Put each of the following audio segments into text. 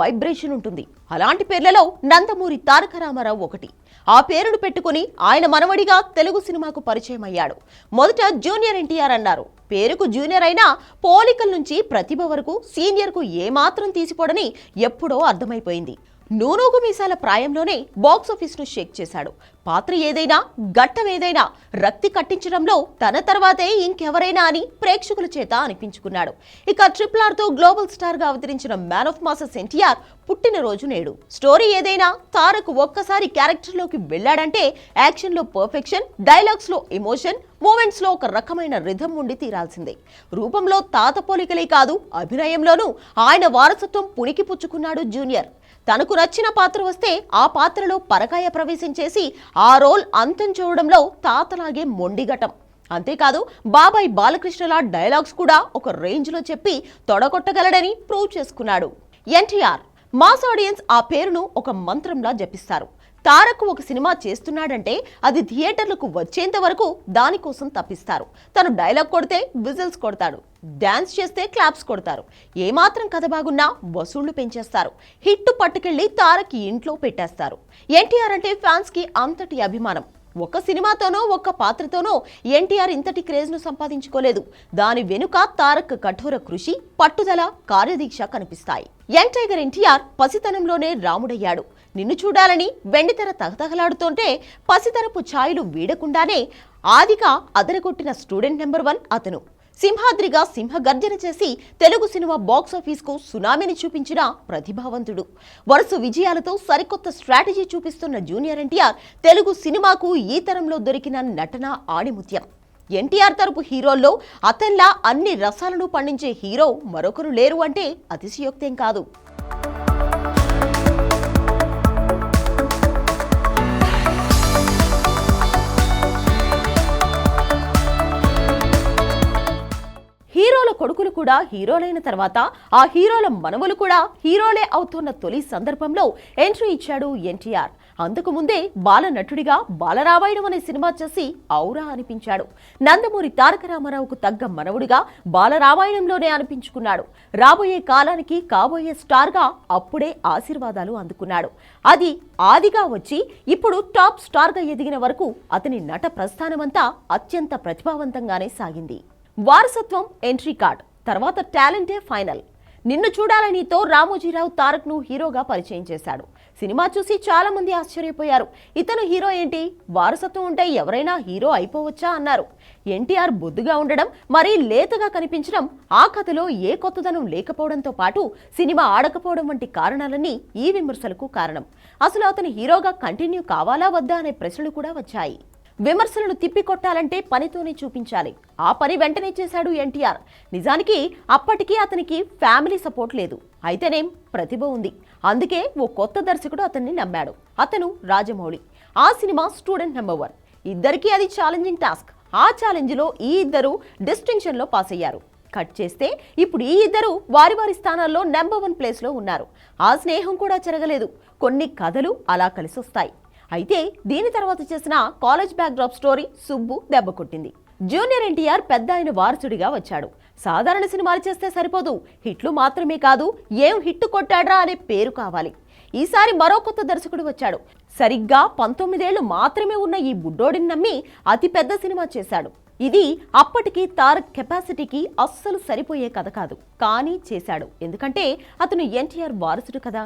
Vibration ఉంటుంది. అలాంటి పేర్లలో నందమూరి తారక రామారావు ఒకటి. ఆ పేరును పెట్టుకుని ఆయన మనవడిగా తెలుగు సినిమాకు పరిచయం అయ్యాడు. మొదట జూనియర్ ఎన్టీఆర్ అన్నారు. పేరుకు జూనియర్ అయినా పోలికల నుంచి ప్రతిభ వరకు సీనియర్కు ఏమాత్రం తీసిపోడని ఎప్పుడో అర్థమైపోయింది. నూనూగు మీసాల ప్రాయంలోనే బాక్సాఫీస్ను షేక్ చేశాడు. పాత్ర ఏదైనా ఘట్టం ఏదైనా రక్తి కట్టించడంలో తన తర్వాతే ఇంకెవరైనా అని ప్రేక్షకుల చేత అనిపించుకున్నాడు. ఇక ట్రిపుల్ ఆర్తో గ్లోబల్ స్టార్గా అవతరించిన మ్యాన్ ఆఫ్ మాసెస్ ఎన్టీఆర్ పుట్టినరోజు నేడు. స్టోరీ ఏదైనా తారక్ ఒక్కసారి క్యారెక్టర్లోకి వెళ్ళాడంటే యాక్షన్లో పర్ఫెక్షన్ డైలాగ్స్లో ఎమోషన్ మూమెంట్స్లో ఒక రకమైన రిధం ఉండి తీరాల్సిందే. రూపంలో తాత పోలికలే కాదు అభినయంలోనూ ఆయన వారసత్వం పుణికి పుచ్చుకున్నాడు జూనియర్. తనకు నచ్చిన పాత్ర వస్తే ఆ పాత్రలో పరకాయ ప్రవేశం చేసి ఆ రోల్ అంతం చూడడంలో తాతలాగే మొండిగటం అంతేకాదు బాబాయ్ బాలకృష్ణలా డైలాగ్స్ కూడా ఒక రేంజ్లో చెప్పి తొడగొట్టగలడని ప్రూవ్ చేసుకున్నాడు. ఎన్టీఆర్ మాస్ ఆడియన్స్ ఆ పేరును ఒక మంత్రంలా జపిస్తారు. తారక్ ఒక సినిమా చేస్తున్నాడంటే అది థియేటర్లకు వచ్చేంత వరకు దానికోసం తప్పిస్తారు. తను డైలాగ్ కొడితే విజిల్స్ కొడతాడు డ్యాన్స్ చేస్తే క్లాప్స్ కొడతారు. ఏమాత్రం కథ బాగున్నా వసూళ్ళు పెంచేస్తారు హిట్ పట్టుకెళ్ళి తారక్ ఇంట్లో పెట్టేస్తారు. ఎన్టీఆర్ అంటే ఫ్యాన్స్కి అంతటి అభిమానం. ఒక సినిమాతోనో ఒక్క పాత్రతోనో ఎన్టీఆర్ ఇంతటి క్రేజ్ను సంపాదించుకోలేదు. దాని వెనుక తారక్ కఠోర కృషి పట్టుదల కార్యదీక్ష కనిపిస్తాయి. యంగ్ టైగర్ ఎన్టీఆర్ పసితనంలోనే రాముడయ్యాడు. నిన్ను చూడాలని వెండితెర తగతగలాడుతుంటే పసితరపు ఛాయలు వీడకుండానే ఆదిగా అదరగొట్టిన స్టూడెంట్ నెంబర్ వన్ అతను. సింహాద్రిగా సింహగర్జన చేసి తెలుగు సినిమా బాక్సాఫీస్కు సునామీని చూపించిన ప్రతిభావంతుడు. వరుస విజయాలతో సరికొత్త స్ట్రాటజీ చూపిస్తున్న జూనియర్ ఎన్టీఆర్ తెలుగు సినిమాకు ఈ తరంలో దొరికిన నటన ఆణిముత్యం. ఎన్టీఆర్ తరపు హీరోల్లో అతన్లా అన్ని రసాలను పండించే హీరో మరొకరు లేరు అంటే అతిశయోక్తేం కాదు. కొడుకులు కూడా హీరోలైన తర్వాత ఆ హీరోల మనవలు కూడా హీరోలే అవుతున్న తొలి సందర్భంలో ఎంట్రీ ఇచ్చాడు ఎన్టీఆర్. అందుకు ముందే బాల నటుడిగా బాలరామాయణం అనే సినిమా చేసి ఔరా అనిపించాడు. నందమూరి తారక రామారావుకు తగ్గ మనవుడిగా బాలరామాయణంలోనే అనిపించుకున్నాడు. రాబోయే కాలానికి కాబోయే స్టార్గా అప్పుడే ఆశీర్వాదాలు అందుకున్నాడు. అది ఆదిగా వచ్చి ఇప్పుడు టాప్ స్టార్గా ఎదిగిన వరకు అతని నట ప్రస్థానమంతా అత్యంత ప్రతిభావంతంగానే సాగింది. వారసత్వం ఎంట్రీ కార్డ్ తర్వాత టాలెంటే ఫైనల్ నిన్ను చూడాలనితో రామోజీరావు తారక్ను హీరోగా పరిచయం చేశాడు. సినిమా చూసి చాలా మంది ఆశ్చర్యపోయారు. ఇతను హీరో ఏంటి? వారసత్వం ఉంటే ఎవరైనా హీరో అయిపోవచ్చా అన్నారు. ఎన్టీఆర్ బొద్దుగా ఉండడం మరీ లేతగా కనిపించడం ఆ కథలో ఏ కొత్తదనం లేకపోవడంతో పాటు సినిమా ఆడకపోవడం వంటి కారణాలన్నీ ఈ విమర్శలకు కారణం. అసలు అతను హీరోగా కంటిన్యూ కావాలా వద్దా అనే ప్రశ్నలు కూడా వచ్చాయి. విమర్శలను తిప్పికొట్టాలంటే పనితోనే చూపించాలి. ఆ పని వెంటనే చేశాడు ఎన్టీఆర్. నిజానికి అప్పటికీ అతనికి ఫ్యామిలీ సపోర్ట్ లేదు. అయితేనేం ప్రతిభ ఉంది. అందుకే ఓ కొత్త దర్శకుడు అతన్ని నమ్మాడు. అతను రాజమౌళి. ఆ సినిమా స్టూడెంట్ నెంబర్ వన్. ఇద్దరికీ అది ఛాలెంజింగ్ టాస్క్. ఆ ఛాలెంజ్లో ఈ ఇద్దరు డిస్టింక్షన్లో పాస్ అయ్యారు కట్ చేస్తే ఇప్పుడు ఈ ఇద్దరు వారి వారి స్థానాల్లో నెంబర్ వన్ ప్లేస్లో ఉన్నారు. ఆ స్నేహం కూడా జరగలేదు. కొన్ని కథలు అలా కలిసొస్తాయి. అయితే దీని తర్వాత చేసిన college backdrop story Subbu దెబ్బ కొట్టింది. జూనియర్ ఎన్టీఆర్ పెద్ద ఆయన వారసుడిగా వచ్చాడు. సాధారణ సినిమాలు చేస్తే సరిపోదు. హిట్లు మాత్రమే కాదు ఏం హిట్ కొట్టాడ్రా అనే పేరు కావాలి. ఈసారి మరో కొత్త దర్శకుడు వచ్చాడు. సరిగ్గా పంతొమ్మిదేళ్ళు మాత్రమే ఉన్న ఈ బుడ్డోడిని నమ్మి అతి పెద్ద సినిమా చేశాడు. ఇది అప్పటికి తారక్ కెపాసిటీకి అస్సలు సరిపోయే కథ కాదు కానీ చేశాడు. ఎందుకంటే అతను ఎన్టీఆర్ వారసుడు కదా.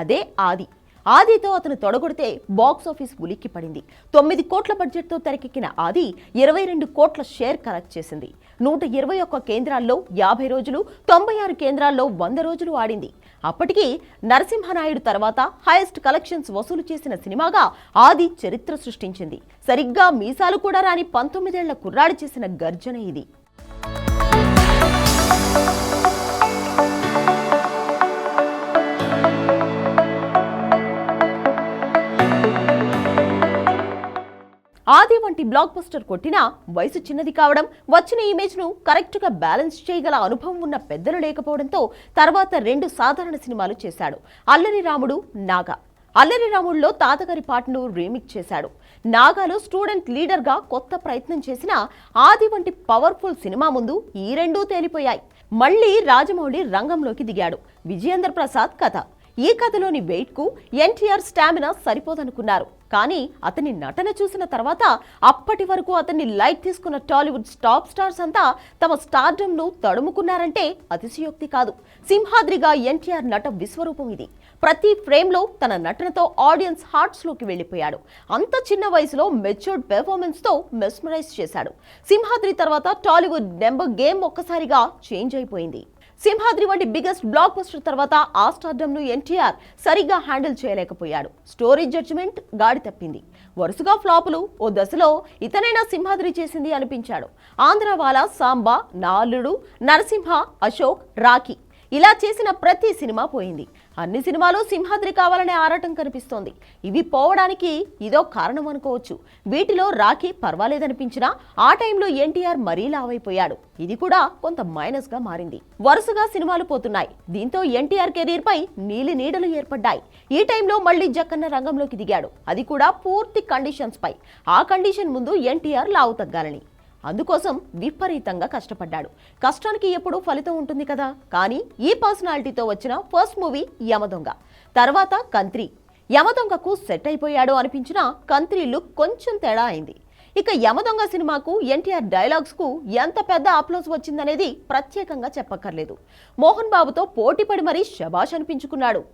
అదే ఆది. ఆదితో అతను తొడగొడితే బాక్స్ ఆఫీస్ ఉలిక్కి పడింది. తొమ్మిది కోట్ల బడ్జెట్తో తెరకెక్కిన ఆది ఇరవై రెండు కోట్ల షేర్ కలెక్ట్ చేసింది. నూట ఇరవై ఒక్క కేంద్రాల్లో యాభై రోజులు తొంభై ఆరు కేంద్రాల్లో వంద రోజులు ఆడింది. అప్పటికి నరసింహనాయుడు తర్వాత హైయెస్ట్ కలెక్షన్స్ వసూలు చేసిన సినిమాగా ఆది చరిత్ర సృష్టించింది. సరిగ్గా మీసాలు కూడా రాని పంతొమ్మిదేళ్ళ కుర్రాడి చేసిన గర్జన ఇది. ఆది వంటి బ్లాక్ బస్టర్ కొట్టినా వయసు చిన్నది కావడం వచ్చిన ఇమేజ్ను కరెక్ట్గా బ్యాలెన్స్ చేయగల అనుభవం ఉన్న పెద్దలు లేకపోవడంతో తర్వాత రెండు సాధారణ సినిమాలు చేశాడు. అల్లరి రాముడు నాగా. అల్లరి రాముడులో తాతగారి పాటను రీమిక్ చేశాడు. నాగాలో స్టూడెంట్ లీడర్గా కొత్త ప్రయత్నం చేసిన ఆది వంటి పవర్ఫుల్ సినిమా ముందు ఈ రెండూ తేలిపోయాయి. మళ్ళీ రాజమౌళి రంగంలోకి దిగాడు. విజయేంద్ర ప్రసాద్ కథ. ఈ కథలోని వెయిట్కు ఎన్టీఆర్ స్టామినా సరిపోదనుకున్నారు. కానీ అతని నటన చూసిన తర్వాత అప్పటి వరకు అతన్ని లైట్ తీసుకున్న టాలీవుడ్ టాప్ స్టార్స్ అంతా తమ స్టార్డమ్ను తడుముకున్నారంటే అతిశయోక్తి కాదు. సింహాద్రిగా ఎన్టీఆర్ నట విశ్వరూపం ఇది. ప్రతి ఫ్రేమ్లో తన నటనతో ఆడియన్స్ హార్ట్స్లోకి వెళ్ళిపోయాడు. అంత చిన్న వయసులో మెచ్యూర్డ్ పెర్ఫార్మెన్స్తో మెస్మరైజ్ చేశాడు. సింహాద్రి తర్వాత టాలీవుడ్ నెంబర్ గేమ్ ఒక్కసారిగా చేంజ్ అయిపోయింది. సింహాద్రి వంటి బిగ్గెస్ట్ బ్లాక్ బస్టర్ తర్వాత ఆ స్టార్డమ్ను ఎన్టీఆర్ సరిగ్గా హ్యాండిల్ చేయలేకపోయాడు. స్టోరీ జడ్జిమెంట్ గాడి తప్పింది. వరుసగా ఫ్లాపులు ఓ దశలో ఇతనైనా సింహాద్రి చేసింది అనిపించాడు. ఆంధ్రవాల సాంబా నాలుడు నరసింహ అశోక్ రాఖీ. ఇలా చేసిన ప్రతి సినిమా పోయింది. అన్ని సినిమాలు సింహాద్రి కావాలనే ఆరాటం కనిపిస్తోంది. ఇవి పోవడానికి ఇదో కారణం అనుకోవచ్చు. వీటిలో రాఖీ పర్వాలేదనిపించినా ఆ టైంలో ఎన్టీఆర్ మరీ లావైపోయాడు. ఇది కూడా కొంత మైనస్గా మారింది. వరుసగా సినిమాలు పోతున్నాయి. దీంతో ఎన్టీఆర్ కెరీర్ పై నీలి నీడలు ఏర్పడ్డాయి. ఈ టైంలో మళ్ళీ జక్కన్న రంగంలోకి దిగాడు. అది కూడా పూర్తి కండిషన్స్ పై ఆ కండిషన్ ముందు ఎన్టీఆర్ లావు తగ్గాలని. అందుకోసం విపరీతంగా కష్టపడ్డాడు. కష్టానికి ఎప్పుడూ ఫలితం ఉంటుంది కదా. కానీ ఈ పర్సనాలిటీతో వచ్చిన ఫస్ట్ మూవీ యమదొంగ. తర్వాత కంత్రి. యమదొంగకు సెట్ అయిపోయాడు అనిపించిన కంత్రి లుక్ కొంచెం తేడా అయింది. ఇక యమదొంగ సినిమాకు ఎన్టీఆర్ డైలాగ్స్కు ఎంత పెద్ద అప్లోజ్ వచ్చిందనేది ప్రత్యేకంగా చెప్పక్కర్లేదు. మోహన్ బాబుతో పోటీపడి మరీ శబాష్ అనిపించుకున్నాడు.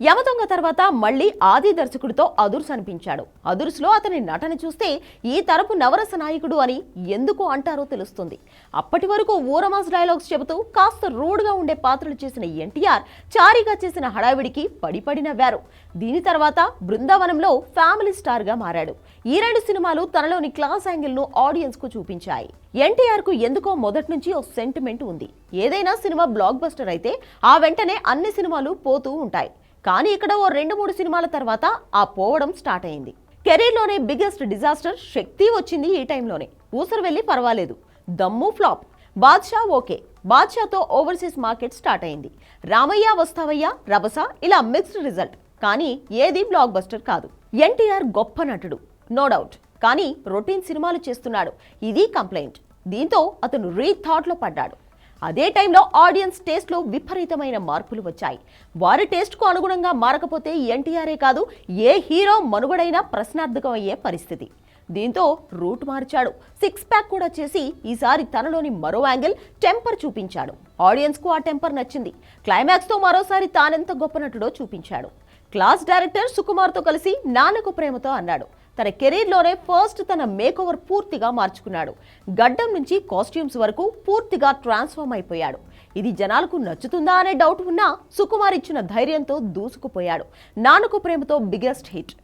యమదొంగ తర్వాత మళ్ళీ ఆది దర్శకుడితో అదుర్స్ అనిపించాడు. అదుర్స్లో అతని నటన చూస్తే ఈ తరపు నవరస నాయకుడు అని ఎందుకు అంటారో తెలుస్తుంది. అప్పటి వరకు ఊరమాస్ డైలాగ్స్ చెబుతూ కాస్త రూడ్గా ఉండే పాత్రలు చేసిన ఎన్టీఆర్ చారీగా చేసిన హడావిడికి పడిపడి నవ్వారు. దీని తర్వాత బృందావనంలో ఫ్యామిలీ స్టార్గా మారాడు. ఈ రెండు సినిమాలు తనలోని క్లాస్ యాంగిల్ను ఆడియన్స్కు చూపించాయి. ఎన్టీఆర్కు ఎందుకో మొదటి నుంచి ఓ సెంటిమెంట్ ఉంది. ఏదైనా సినిమా బ్లాక్ బస్టర్ అయితే ఆ వెంటనే అన్ని సినిమాలు పోతూ ఉంటాయి. కానీ ఇక్కడ ఓ రెండు మూడు సినిమాల తర్వాత ఆ పోవడం స్టార్ట్ అయింది. కెరీర్లోనే బిగ్గెస్ట్ డిజాస్టర్ శక్తి వచ్చింది ఈ టైంలోనే. ఊసరు వెళ్ళి పర్వాలేదు. దమ్ము ఫ్లాప్. బాద్షా ఓకే. బాద్షాతో ఓవర్సీస్ మార్కెట్ స్టార్ట్ అయింది. రామయ్య వస్తావయ్య రభస ఇలా మిక్స్డ్ రిజల్ట్ కానీ ఏది బ్లాక్ బస్టర్ కాదు. ఎన్టీఆర్ గొప్ప నటుడు. నో డౌట్ కానీ రొటీన్ సినిమాలు చేస్తున్నాడు. ఇది కంప్లైంట్ దీంతో అతను రీ థాట్లో పడ్డాడు. అదే టైంలో ఆడియన్స్ టేస్ట్లో విపరీతమైన మార్పులు వచ్చాయి. వారి టేస్ట్కు అనుగుణంగా మారకపోతే ఎన్టీఆర్ఏ కాదు ఏ హీరో మనుగడైనా ప్రశ్నార్థకం అయ్యే పరిస్థితి. దీంతో రూట్ మార్చాడు. సిక్స్ ప్యాక్ కూడా చేసి ఈసారి తనలోని మరో యాంగిల్ టెంపర్ చూపించాడు. ఆడియన్స్కు ఆ టెంపర్ నచ్చింది. క్లైమాక్స్తో మరోసారి తానెంత గొప్ప నటుడో చూపించాడు. క్లాస్ డైరెక్టర్ సుకుమార్తో కలిసి నాన్నకు ప్రేమతో అన్నాడు. తన కెరీర్లోనే ఫస్ట్ తన మేకోవర్ పూర్తిగా మార్చుకున్నాడు. గడ్డం నుంచి కాస్ట్యూమ్స్ వరకు పూర్తిగా ట్రాన్స్ఫార్మ్ అయిపోయాడు. ఇది జనాలకు నచ్చుతుందా అనే డౌట్ ఉన్నా సుకుమార్ ఇచ్చిన ధైర్యంతో దూసుకుపోయాడు. Nannaku Prematho biggest hit.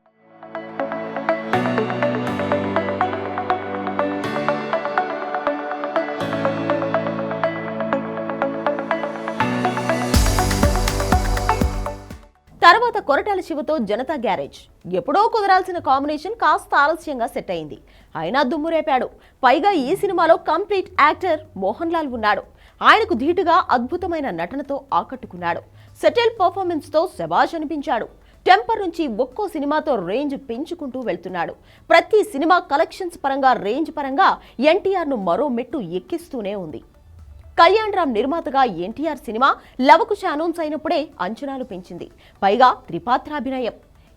తర్వాత కొరటాల శివతో జనతా గ్యారేజ్. ఎప్పుడో కుదరాల్సిన కాంబినేషన్ కాస్త ఆలస్యంగా సెట్ అయింది. అయినా దుమ్ము రేపాడు. పైగా ఈ సినిమాలో కంప్లీట్ యాక్టర్ మోహన్ లాల్ ఉన్నాడు. ఆయనకు ధీటుగా అద్భుతమైన నటనతో ఆకట్టుకున్నాడు. సెటిల్ పర్ఫార్మెన్స్తో శబాష్ అనిపించాడు. టెంపర్ నుంచి ఒక్కో సినిమాతో రేంజ్ పెంచుకుంటూ వెళ్తున్నాడు. ప్రతి సినిమా కలెక్షన్స్ పరంగా రేంజ్ పరంగా ఎన్టీఆర్ను మరో మెట్టు ఎక్కిస్తూనే ఉంది. కళ్యాణ్ రామ్ నిర్మాతగా ఎన్టీఆర్ సినిమా లవకుశ అనౌన్స్ అయినప్పుడే అంచనాలు పెంచింది. పైగా త్రిపాత్రాభినయం.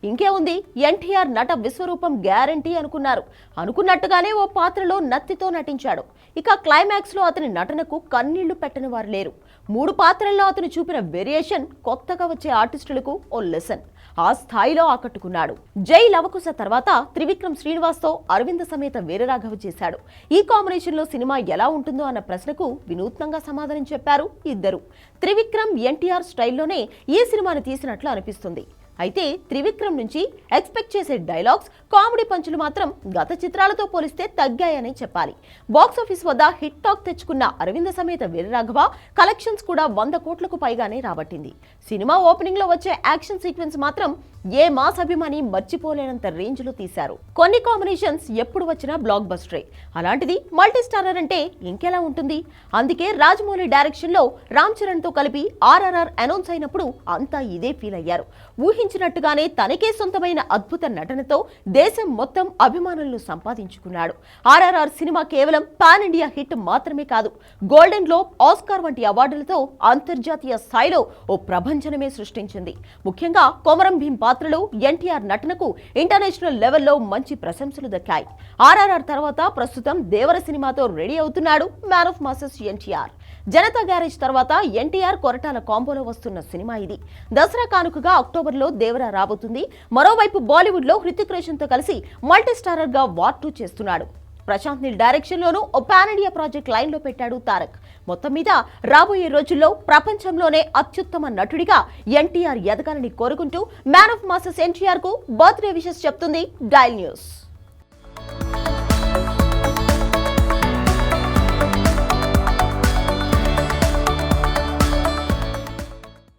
ఇంకే ఉంది ఎన్టీఆర్ నట విశ్వరూపం గ్యారంటీ అనుకున్నారు. అనుకున్నట్టుగానే ఓ పాత్రలో నత్తితో నటించాడు. ఇక క్లైమాక్స్లో అతని నటనకు కన్నీళ్ళు పెట్టని వారు లేరు. మూడు పాత్రల్లో అతను చూపిన వేరియేషన్ కొత్తగా వచ్చే ఆర్టిస్టులకు ఓ లెసన్. ఆ స్థాయిలో ఆకట్టుకున్నాడు. జై లవకుశ తర్వాత త్రివిక్రమ్ శ్రీనివాస్తో అరవింద సమేత వీరరాఘవ చేశాడు. ఈ కాంబినేషన్లో సినిమా ఎలా ఉంటుందో అన్న ప్రశ్నకు వినూత్నంగా సమాధానం చెప్పారు ఇద్దరు. త్రివిక్రమ్ ఎన్టీఆర్ స్టైల్లోనే ఈ సినిమాను తీసినట్లు అనిపిస్తుంది. అయితే త్రివిక్రమ్ నుంచి ఎక్స్పెక్ట్ చేసే డైలాగ్స్ కామెడీ పంచులు మాత్రం గత చిత్రాలతో పోలిస్తే తగ్గాయని చెప్పాలి. బాక్సాఫీస్ వద్ద హిట్ టాక్ తెచ్చుకున్న అరవింద సమేత వీరరాఘవ కలెక్షన్స్ కూడా వంద కోట్లకు పైగానే రాబట్టింది. సినిమా ఓపెనింగ్లో వచ్చే యాక్షన్ సీక్వెన్స్ మాత్రం ఏ మాస్ అభిమాని మర్చిపోలేనంత రేంజ్లో తీశారు. కొన్ని కాంబినేషన్స్ ఎప్పుడు వచ్చినా బ్లాక్ బస్టరే. అలాంటిది మల్టీ స్టారర్ అంటే ఇంకెలా ఉంటుంది? అందుకే రాజమౌళి డైరెక్షన్లో రామ్ చరణ్తో కలిపి ఆర్ఆర్ఆర్ అనౌన్స్ అయినప్పుడు అంతా ఇదే ఫీల్ అయ్యారు. ఊహించినట్టుగానే తనకే సొంతమైన అద్భుత నటనతో దేశం మొత్తం అభిమానులను సంపాదించుకున్నాడు. ఆర్ఆర్ఆర్ సినిమా కేవలం పాన్ ఇండియా హిట్ మాత్రమే కాదు గోల్డెన్ గ్లోబ్ ఆస్కార్ వంటి అవార్డులతో అంతర్జాతీయ స్థాయిలో ఓ ప్రభంజనమే సృష్టించింది. ముఖ్యంగా కొమరం భీం పాత్రలో ఎన్టీఆర్ నటనకు ఇంటర్నేషనల్ లెవెల్లో మంచి ప్రశంసలు దక్కాయి. ఆర్ఆర్ఆర్ తర్వాత ప్రస్తుతం దేవర సినిమాతో రెడీ అవుతున్నాడు man of masses NTR. Janatha Garage తర్వాత ఎన్టీఆర్ కొరటాల కాంబోలో వస్తున్న సినిమా ఇది. దసరా కానుకగా అక్టోబర్లో దేవరా రాబోతుంది. మరోవైపు బాలీవుడ్లో హృతిక్ రోషన్తో కలిసి మల్టీస్టారర్గా వార్ టూ చేస్తున్నాడు. ప్రశాంత్ నీల్ డైరెక్షన్ లోను ఓ పాన్ ఇండియా ప్రాజెక్ట్ లైన్లో పెట్టాడు తారక్. మొత్తం మీద రాబోయే రోజుల్లో ప్రపంచంలోనే అత్యుత్తమ నటుడిగా ఎన్టీఆర్ ఎదగాలని కోరుకుంటూ మ్యాన్ ఆఫ్ మాసెస్ ఎన్టీఆర్కు బర్త్డే విషెస్ చెప్తుంది డైల్ న్యూస్.